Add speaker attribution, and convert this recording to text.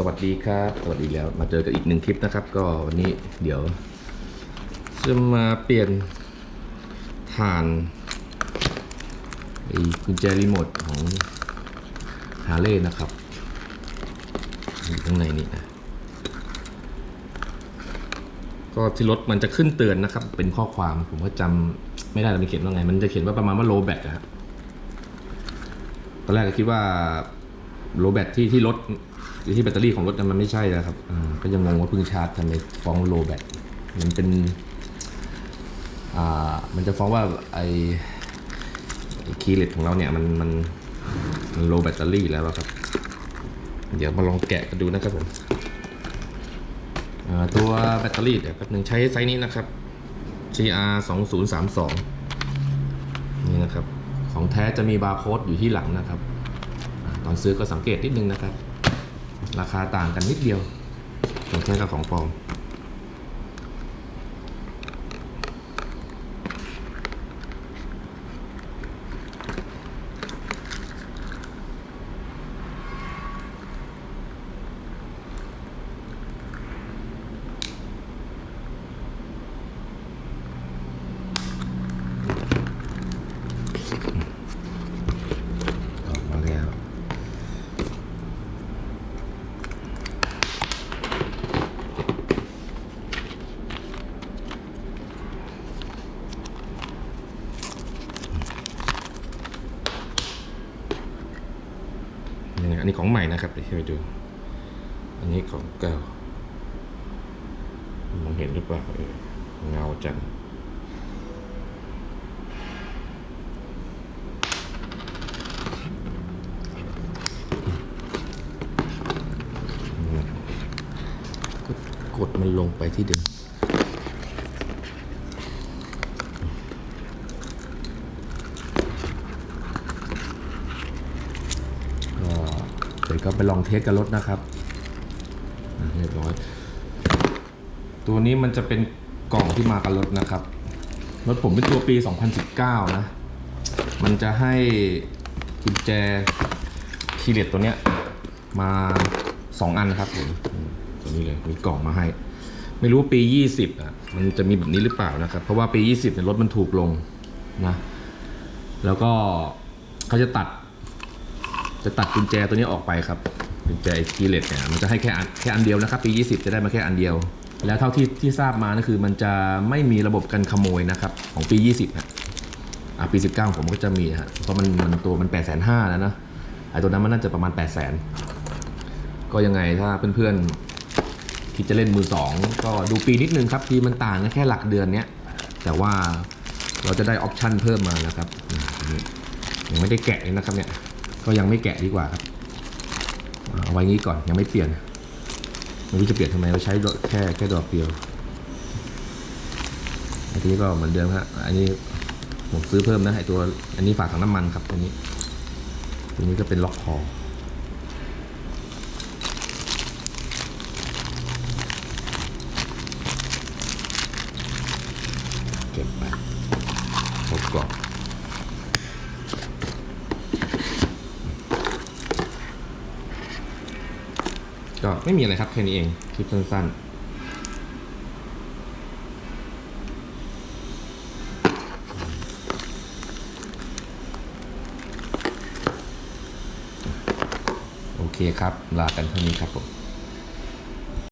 Speaker 1: สวัสดีครับ สวัสดีแล้วมาเจอกันอีกหนึ่งคลิปนะครับ ก็วันนี้เดี๋ยว จะมาเปลี่ยนฐานไอ้กุญแจรีโมทของฮาร์เลย์นะครับอยู่ข้างในนี่นะก็ที่รถมันจะขึ้นเตือนนะครับ เป็นข้อความผมก็จำไม่ได้มันเขียนว่าไง มันจะเขียนว่าประมาณว่า low bat นะครับตอนแรกก็คิดว่า low bat ที่ที่รถ ที่แบตเตอรี่ของรถมันไม่ใช่นะครับก็ยังงงว่าเพิ่งชาร์จทำไมฟ้อง low bat มันเป็นอ่ามันจะฟ้องว่าไอคีย์เลตของเราเนี่ยมันมันมัน low แบตเตอรี่แล้วอครับ เดี๋ยวมาลองแกะกันดูนะครับผมตัวแบตเตอรี่เดี๋ยวแป๊บนึงใช้ไซส์นี้นะครับ GR 2 0 3 2นี่นะครับ ของแท้จะมีบาร์โค้ดอยู่ที่หลังนะครับอตอนซื้อก็สังเกตนิดนึงนะครับ ราคาต่างกันนิดเดียวของแท้กับของปลอม ออกมาแล้ว นี่นะอันนี้ของใหม่นะครับเดี๋ยวให้ไปดู อันนี้ของเก่ามองเห็นหรือเปล่าเงาจังกดมันลงไปที่เดิมก็เดี๋ยว ก็ไปลองเทสกับรถนะครับเรียบร้อย ตัวนี้มันจะเป็นกล่องที่มากับรถนะครับ รถผมเป็นตัวปี 2019 นะ มันจะให้กุญแจคีเลตตัวเนี้ยมาสองอันครับผมอืมตัวนี้เลยมีกล่องมาให้ ไม่รู้ว่าปี 20อะมันจะมีแบบนี้หรือเปล่านะครับ เพราะว่าปี 20เนี่ยรถมันถูกลงนะ แล้วก็เขาจะตัด จะตัดกุญแจตัวนี้ออกไปครับกุญแจคีเลตเนี่ยมันจะให้แค่อันแค่อันเดียวนะครับปี 20 จะได้มาแค่อันเดียว แล้วเท่าที่ที่ทราบมานะคือมันจะไม่มีระบบกันขโมยนะครับของปี 20ฮะอะปี 19 ผมก็จะมีฮะเพราะมันมันตัวมัน8 5 0 0 0แล้วนะไอ้ตัวนั้นมันน่าจะประมาณ 8 0 0 0 0ก็ยังไงถ้าเพื่อนๆคิดจะเล่นมือสองก็ดูปีนิดนึงครับทีมันต่างกันแค่หลักเดือนเนี้ยแต่ว่าเราจะได้ออปชั่นเพิ่มมานะครับยังไม่ได้แกะเลยนะครับเนี่ย ก็ยังไม่แกะดีกว่าครับเอาไว้งี้ก่อนยังไม่เปลี่ยนไม่รู้จะเปลี่ยนทำไมเราใช้แค่แค่ดอกเดียวอันนี้ก็เหมือนเดิมฮะอันนี้ผมซื้อเพิ่มนะไอตัว อันนี้ฝากถังน้ำมันครับตัวนี้ตัวนี้ก็เป็นล็อกคอเก็บไปครบกรอบ ก็ไม่มีอะไรครับแค่นี้เองคลิปสั้นๆ โอเคครับ ลากันเท่านี้ครับผม